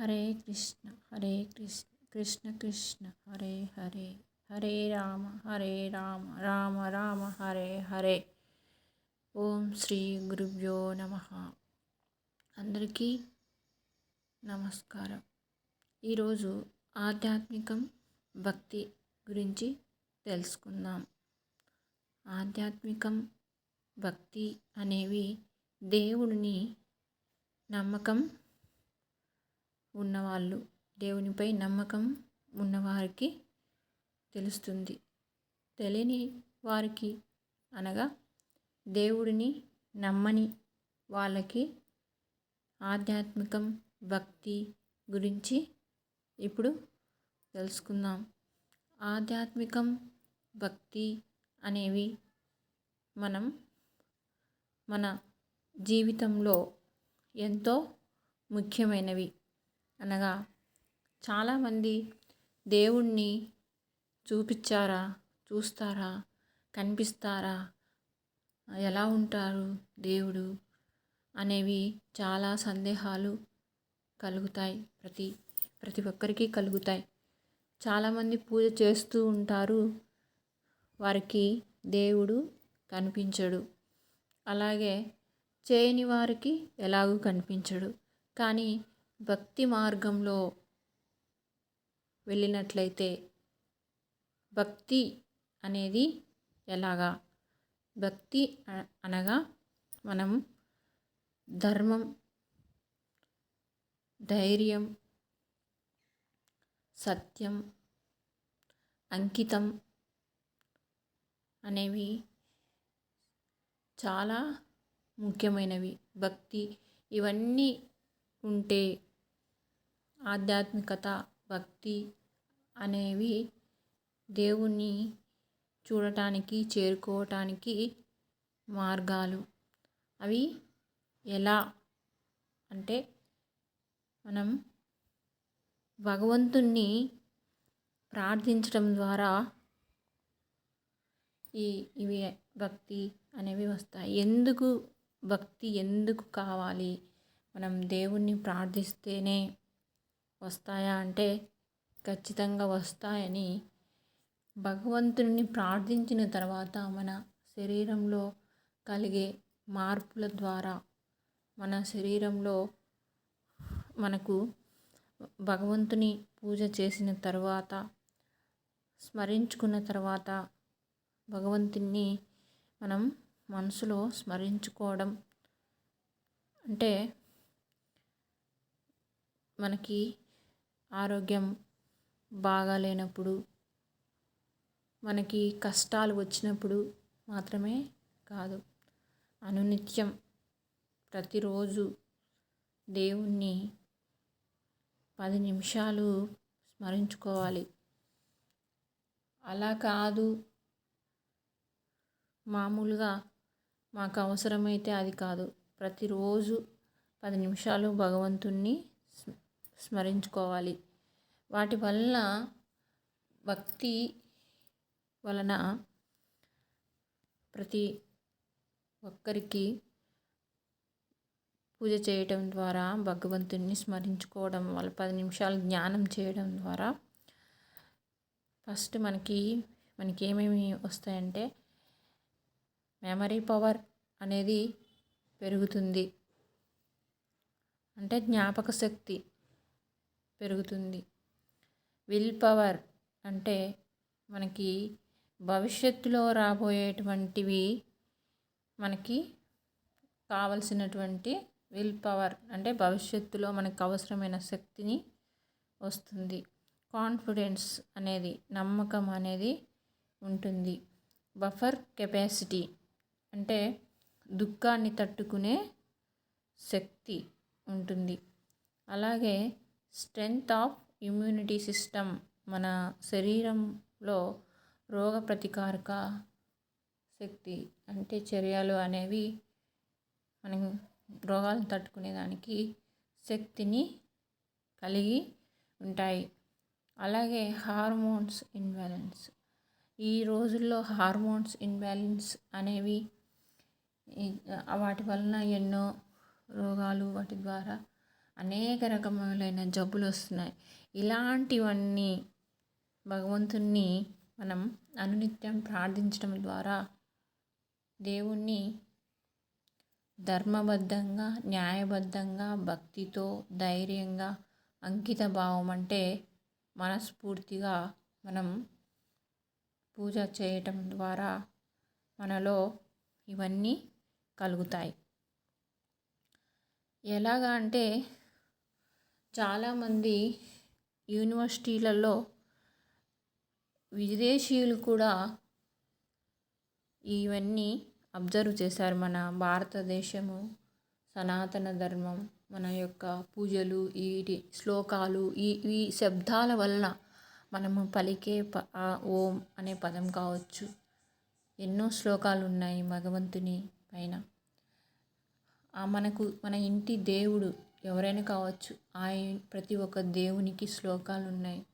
హరే కృష్ణ హరే కృష్ణ కృష్ణ కృష్ణ హరే హరే హరే రామ హరే రామ రామ రామ హరే హరే. ఓం శ్రీ గురుభ్యో నమ. అందరికీ నమస్కారం. ఈరోజు ఆధ్యాత్మికం భక్తి గురించి తెలుసుకుందాం. ఆధ్యాత్మికం భక్తి అనేవి దేవుడిని నమ్మకం ఉన్నవాళ్ళు. దేవునిపై నమ్మకం ఉన్నవారికి తెలుస్తుంది. తెలియని వారికి అనగా దేవుడిని నమ్మని వాళ్ళకి ఆధ్యాత్మికం భక్తి గురించి ఇప్పుడు తెలుసుకుందాం. ఆధ్యాత్మికం భక్తి అనేవి మనం మన జీవితంలో ఎంతో ముఖ్యమైనవి. అనగా చాలామంది దేవుణ్ణి చూపించారా చూస్తారా కనిపిస్తారా ఎలా ఉంటారు దేవుడు అనేవి చాలా సందేహాలు కలుగుతాయి ప్రతి ప్రతి ఒక్కరికి కలుగుతాయి. చాలామంది పూజ చేస్తూ ఉంటారు వారికి దేవుడు కనిపించడు. అలాగే చేయని వారికి ఎలాగూ కనిపించడు. కానీ భక్తి మార్గంలో వెళ్ళినట్లయితే భక్తి అనేది ఎలాగా? భక్తి అనగా మనం ధర్మం ధైర్యం సత్యం అంకితం అనేవి చాలా ముఖ్యమైనవి. భక్తి ఇవన్నీ ఉంటే ఆధ్యాత్మికత భక్తి అనేవి దేవుణ్ణి చూడటానికి చేరుకోవటానికి మార్గాలు. అవి ఎలా అంటే మనం భగవంతుణ్ణి ప్రార్థించడం ద్వారా ఈ ఇవి భక్తి అనేవి వస్తాయి. ఎందుకు భక్తి ఎందుకు కావాలి? మనం దేవుణ్ణి ప్రార్థిస్తేనే వస్తాయా అంటే ఖచ్చితంగా వస్తాయని భగవంతుని ప్రార్థించిన తర్వాత మన శరీరంలో కలిగే మార్పుల ద్వారా మన శరీరంలో మనకు భగవంతుని పూజ చేసిన తర్వాత స్మరించుకున్న తర్వాత భగవంతుని మనం మనసులో స్మరించుకోవడం అంటే మనకి ఆరోగ్యం బాగాలేనప్పుడు మనకి కష్టాలు వచ్చినప్పుడు మాత్రమే కాదు. అనునిత్యం ప్రతిరోజు దేవుణ్ణి పది నిమిషాలు స్మరించుకోవాలి. అలా కాదు. మామూలుగా మాకు అవసరమైతే అది కాదు. ప్రతిరోజు పది నిమిషాలు భగవంతుణ్ణి స్మరించుకోవాలి. వాటి వలన భక్తి వలన ప్రతి ఒక్కరికి పూజ చేయటం ద్వారా భగవంతుని స్మరించుకోవడం వల్ల పది నిమిషాలు జ్ఞానం చేయడం ద్వారా ఫస్ట్ మనకి మనకి ఏమేమి వస్తాయంటే మెమరీ పవర్ అనేది పెరుగుతుంది. అంటే జ్ఞాపక శక్తి పెరుగుతుంది. విల్ పవర్ అంటే మనకి భవిష్యత్తులో రాబోయేటువంటివి మనకి కావలసినటువంటి విల్ పవర్ అంటే భవిష్యత్తులో మనకు అవసరమైన శక్తిని వస్తుంది. కాన్ఫిడెన్స్ అనేది నమ్మకం అనేది ఉంటుంది. బఫర్ కెపాసిటీ అంటే దుఃఖాన్ని తట్టుకునే శక్తి ఉంటుంది. అలాగే స్ట్రెంగ్త్ ఆఫ్ ఇమ్యూనిటీ సిస్టమ్ మన శరీరంలో రోగ ప్రతికారక శక్తి అంటే చర్యలు అనేవి మనం రోగాలను తట్టుకునేదానికి శక్తిని కలిగి ఉంటాయి. అలాగే హార్మోన్స్ ఇన్బ్యాలెన్స్ ఈ రోజుల్లో హార్మోన్స్ ఇన్బ్యాలెన్స్ అనేవి వాటి వలన ఎన్నో రోగాలు వాటి ద్వారా అనేక రకములైన జబ్బులు వస్తున్నాయి ఇలాంటివన్నీ భగవంతుణ్ణి మనం అనునిత్యం ప్రార్థించడం ద్వారా దేవుణ్ణి ధర్మబద్ధంగా న్యాయబద్ధంగా భక్తితో ధైర్యంగా అంకిత భావం అంటే మనస్ఫూర్తిగా మనం పూజ చేయటం ద్వారా మనలో ఇవన్నీ కలుగుతాయి. ఎలాగా అంటే చాలామంది యూనివర్సిటీలలో విదేశీయులు కూడా ఇవన్నీ అబ్జర్వ్ చేశారు. మన భారతదేశము సనాతన ధర్మం మన యొక్క పూజలు ఈ శ్లోకాలు ఈ ఈ శబ్దాల వలన మనము పలికే ప ఓం అనే పదం కావచ్చు. ఎన్నో శ్లోకాలు ఉన్నాయి భగవంతుని పైన. మనకు మన ఇంటి దేవుడు ఎవరైనా కావచ్చు ఆయన ప్రతి ఒక్క దేవునికి శ్లోకాలు ఉన్నాయి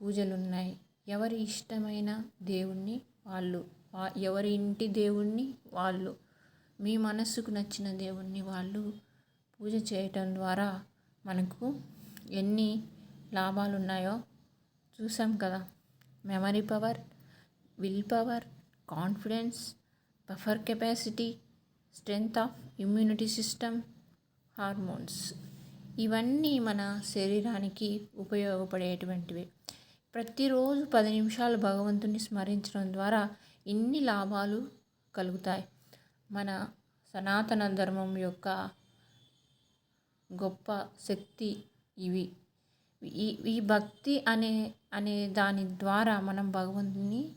పూజలు ఉన్నాయి ఎవరి ఇష్టమైన దేవుణ్ణి వాళ్ళు ఎవరి ఇంటి దేవుణ్ణి వాళ్ళు మీ మనస్సుకు నచ్చిన దేవుణ్ణి వాళ్ళు పూజ చేయటం ద్వారా మనకు ఎన్ని లాభాలు ఉన్నాయో చూసాం కదా. Memory power will power confidence buffer capacity strength of immunity system hormones. ఇవన్నీ మన శరీరానికి ఉపయోగపడేటువంటివి. ప్రతిరోజు పది నిమిషాలు భగవంతుని స్మరించడం ద్వారా ఇన్ని లాభాలు కలుగుతాయి? మన సనాతన ధర్మం యొక్క గొప్ప శక్తి ఇవి. ఈ ఈ భక్తి అనే అనే దాని ద్వారా మనం భగవంతుని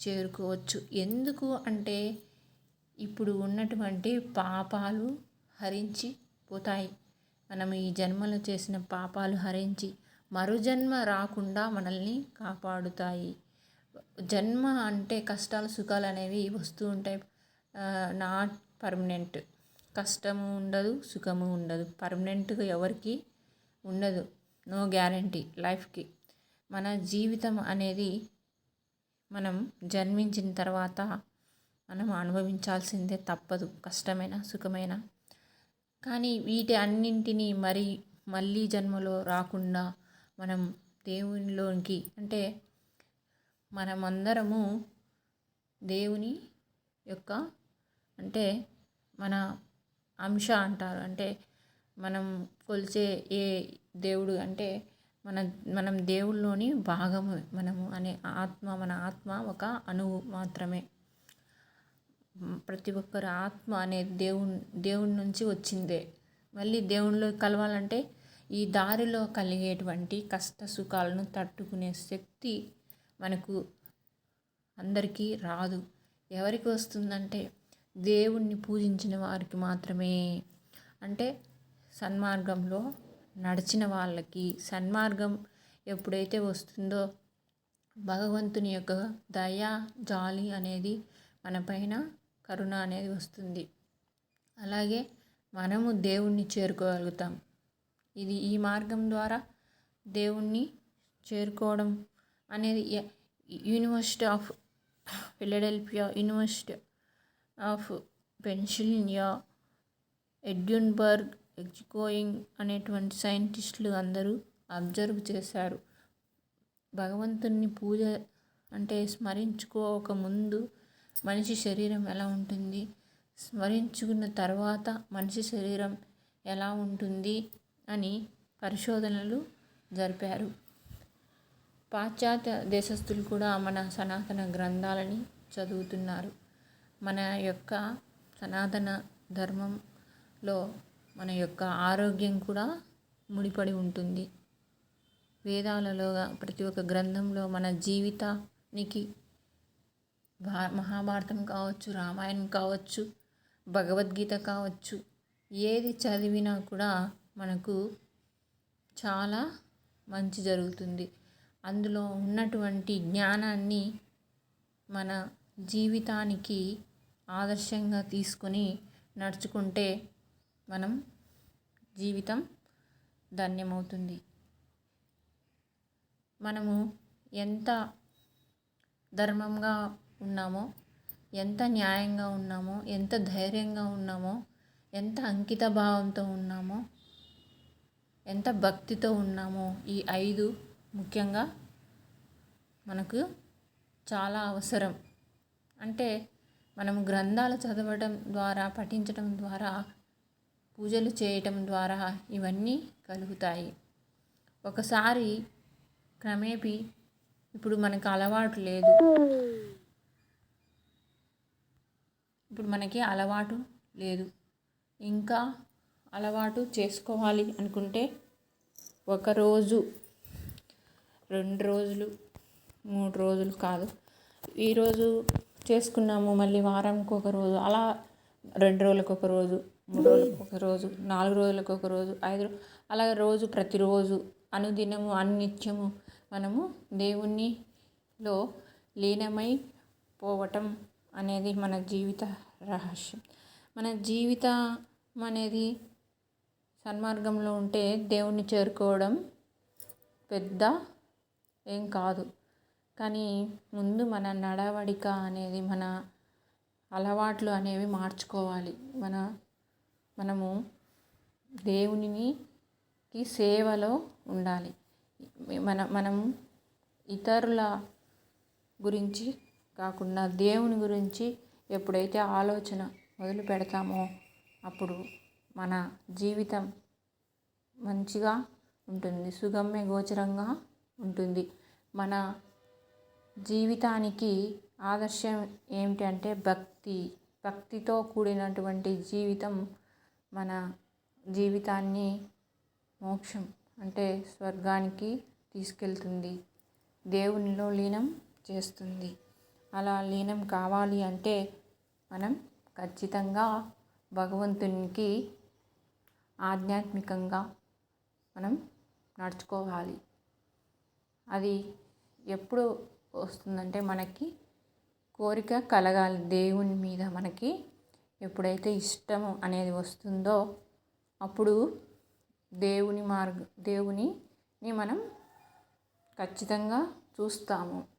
చేరుకోవచ్చు. ఎందుకు అంటే ఇప్పుడు ఉన్నటువంటి పాపాలు హరించి పోతాయి. మనం ఈ జన్మలో చేసిన పాపాలు హరించి మరు జన్మ రాకుండా మనల్ని కాపాడుతాయి. జన్మ అంటే కష్టాలు సుఖాలు అనేవి వస్తూ ఉంటాయి. Not permanent. కష్టము ఉండదు సుఖము ఉండదు. పర్మనెంట్గా ఎవరికి ఉండదు. నో గ్యారంటీ లైఫ్కి. మన జీవితం అనేది మనం జన్మించిన తర్వాత మనం అనుభవించాల్సిందే తప్పదు. కష్టమైన సుఖమైన. కానీ వీటి అన్నింటినీ మరి మళ్ళీ జన్మలో రాకుండా మనం దేవునిలోనికి అంటే మనమందరము దేవుని యొక్క అంటే మన అంశ అంటారు. అంటే మనం కొలిచే ఏ దేవుడు అంటే మన మనం దేవుళ్ళలోని భాగము మనము అనే ఆత్మ మన ఆత్మ ఒక అణువు మాత్రమే. ప్రతి ఒక్కరి ఆత్మ అనేది దేవుని దేవుని నుంచి వచ్చిందే. మళ్ళీ దేవునిలో కలవాలంటే ఈ దారిలో కలిగేటువంటి కష్ట సుఖాలను తట్టుకునే శక్తి మనకు అందరికీ రాదు. ఎవరికి వస్తుందంటే దేవుణ్ణి పూజించిన వారికి మాత్రమే. అంటే సన్మార్గంలో నడిచిన వాళ్ళకి సన్మార్గం ఎప్పుడైతే వస్తుందో భగవంతుని యొక్క దయ జాలి అనేది మన పైన కరుణ అనేది వస్తుంది. అలాగే మనము దేవుణ్ణి చేరుకోగలుగుతాం. ఇది ఈ మార్గం ద్వారా దేవుణ్ణి చేరుకోవడం అనేది university of Philadelphia university of Pennsylvania Edinburgh ఎగ్జికోయింగ్ అనేటువంటి సైంటిస్టులు అందరూ అబ్జర్వ్ చేశారు. భగవంతుని పూజ అంటే స్మరించుకోక ముందు మనిషి శరీరం ఎలా ఉంటుంది? స్మరించుకున్న తర్వాత మనిషి శరీరం ఎలా ఉంటుంది? అని పరిశోధనలు జరిపారు. పాశ్చాత్య దేశస్థులు కూడా మన సనాతన గ్రంథాలని చదువుతున్నారు. మన యొక్క సనాతన ధర్మంలో మన యొక్క ఆరోగ్యం కూడా ముడిపడి ఉంటుంది. వేదాలలో ప్రతి ఒక్క గ్రంథంలో మన జీవితానికి మహాభారతం కావచ్చు రామాయణం కావచ్చు భగవద్గీత కావచ్చు ఏది చదివినా కూడా మనకు చాలా మంచి జరుగుతుంది. అందులో ఉన్నటువంటి జ్ఞానాన్ని మన జీవితానికి ఆదర్శంగా తీసుకొని నడుచుకుంటే మనం జీవితం ధన్యమవుతుంది. మనము ఎంత ధర్మంగా ఉన్నామో ఎంత న్యాయంగా ఉన్నామో ఎంత ధైర్యంగా ఉన్నామో ఎంత అంకిత భావంతో ఉన్నామో ఎంత భక్తితో ఉన్నామో ఈ ఐదు ముఖ్యంగా మనకు చాలా అవసరం. అంటే మనం గ్రంథాలు చదవడం ద్వారా పఠించడం ద్వారా పూజలు చేయటం ద్వారా ఇవన్నీ కలుగుతాయి. ఒకసారి క్రమేపీ ఇప్పుడు మనకు అలవాటు లేదు. ఇప్పుడు మనకి అలవాటు లేదు. ఇంకా అలవాటు చేసుకోవాలి అనుకుంటే ఒకరోజు రెండు రోజులు మూడు రోజులు కాదు. ఈరోజు చేసుకున్నాము మళ్ళీ వారానికి ఒక రోజు అలా రెండు రోజులకు ఒక రోజు మూడు రోజులకు ఒక రోజు నాలుగు రోజులకు ఒక రోజు ఐదు అలా రోజు ప్రతిరోజు అనుదినము అనిత్యము మనము దేవునిలో లీనమై పోవటం అనేది మన జీవిత రహస్యం. మన జీవితం అనేది సన్మార్గంలో ఉంటే దేవుణ్ణి చేరుకోవడం పెద్ద ఏం కాదు. కానీ ముందు మన నడవడిక అనేది మన అలవాట్లు అనేవి మార్చుకోవాలి. మన మనము దేవునికి సేవలో ఉండాలి. మన మనం ఇతరుల గురించి కాకుండా దేవుని గురించి ఎప్పుడైతే ఆలోచన మొదలు పెడతామో అప్పుడు మన జీవితం మంచిగా ఉంటుంది సుగమ్య గోచరంగా ఉంటుంది. మన జీవితానికి ఆదర్శం ఏమిటంటే భక్తి. భక్తితో కూడినటువంటి జీవితం మన జీవితాన్ని మోక్షం అంటే స్వర్గానికి తీసుకెళ్తుంది. దేవునిలో లీనం చేస్తుంది. అలా లీనం కావాలి అంటే మనం ఖచ్చితంగా భగవంతునికి ఆధ్యాత్మికంగా మనం నడుచుకోవాలి. అది ఎప్పుడు వస్తుందంటే మనకి కోరిక కలగాలి. దేవుని మీద మనకి ఎప్పుడైతే ఇష్టము అనేది వస్తుందో అప్పుడు దేవుని మార్గ దేవునిని మనం ఖచ్చితంగా చూస్తాము.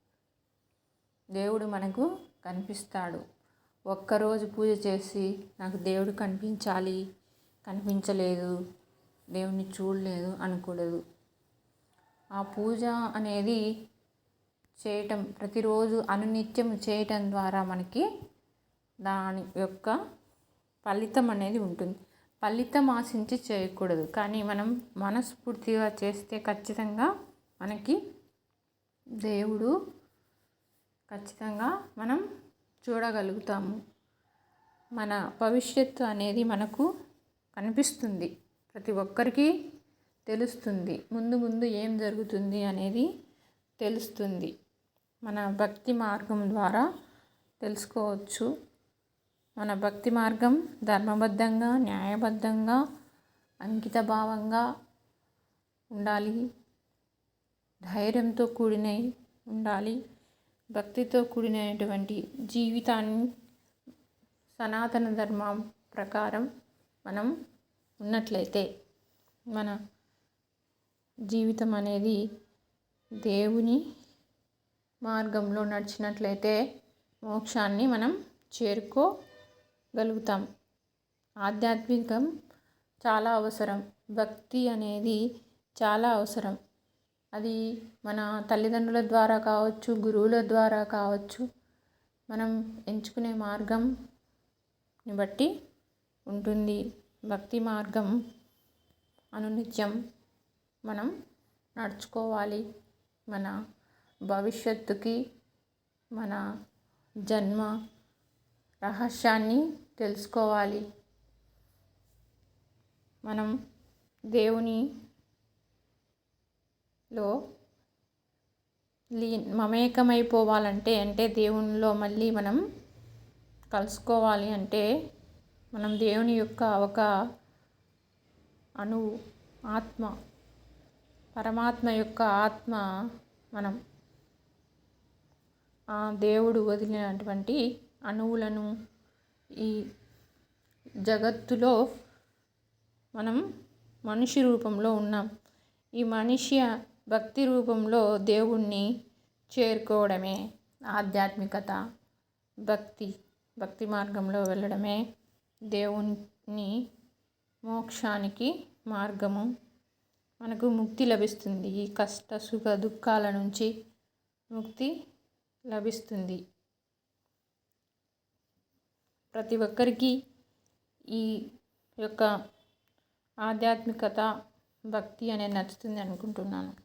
దేవుడు మనకు కనిపిస్తాడు. ఒక్కరోజు పూజ చేసి నాకు దేవుడు కనిపించాలి కనిపించలేదు దేవుణ్ణి చూడలేదు అనకూడదు. ఆ పూజ అనేది చేయటం ప్రతిరోజు అనునిత్యం చేయటం ద్వారా మనకి దాని యొక్క ఫలితం అనేది ఉంటుంది. ఫలితం ఆశించి చేయకూడదు. కానీ మనం మనస్ఫూర్తిగా చేస్తే ఖచ్చితంగా మనకి దేవుడు ఖచ్చితంగా మనం చూడగలుగుతాము. మన భవిష్యత్తు అనేది మనకు కనిపిస్తుంది. ప్రతి ఒక్కరికి తెలుస్తుంది. ముందు ముందు ఏం జరుగుతుంది అనేది తెలుస్తుంది. మన భక్తి మార్గం ద్వారా తెలుసుకోవచ్చు. మన భక్తి మార్గం ధర్మబద్ధంగా న్యాయబద్ధంగా అంకిత భావంగా ఉండాలి. ధైర్యంతో కూడినై ఉండాలి. భక్తితో కూడినటువంటి జీవితాన్ని సనాతన ధర్మం ప్రకారం మనం ఉన్నట్లయితే మన జీవితం అనేది దేవుని మార్గంలో నడిచినట్లయితే మోక్షాన్ని మనం చేరుకోగలుగుతాం. ఆధ్యాత్మికం చాలా అవసరం. భక్తి అనేది చాలా అవసరం. అది మన తల్లిదండ్రుల ద్వారా కావచ్చు గురువుల ద్వారా కావచ్చు మనం ఎంచుకునే మార్గంని బట్టి ఉంటుంది. భక్తి మార్గం అనునిత్యం మనం నడుచుకోవాలి. మన భవిష్యత్తుకి మన జన్మ రహస్యాన్ని తెలుసుకోవాలి. మనం దేవుని లో లీ మమేకమైపోవాలంటే అంటే దేవునిలో మళ్ళీ మనం కలుసుకోవాలి అంటే మనం దేవుని యొక్క ఒక అణువు ఆత్మ పరమాత్మ యొక్క ఆత్మ మనం ఆ దేవుడు వదిలినటువంటి అణువులను ఈ జగత్తులో మనం మనిషి రూపంలో ఉన్నాం. ఈ మనిషి భక్తి రూపంలో దేవుణ్ణి చేరుకోవడమే ఆధ్యాత్మికత. భక్తి భక్తి మార్గంలో వెళ్ళడమే దేవుని మోక్షానికి మార్గము. మనకు ముక్తి లభిస్తుంది. ఈ కష్ట సుఖ దుఃఖాల నుంచి ముక్తి లభిస్తుంది. ప్రతి ఒక్కరికి ఈ యొక్క ఆధ్యాత్మికత భక్తి అనేది నచ్చుతుంది అనుకుంటున్నాను.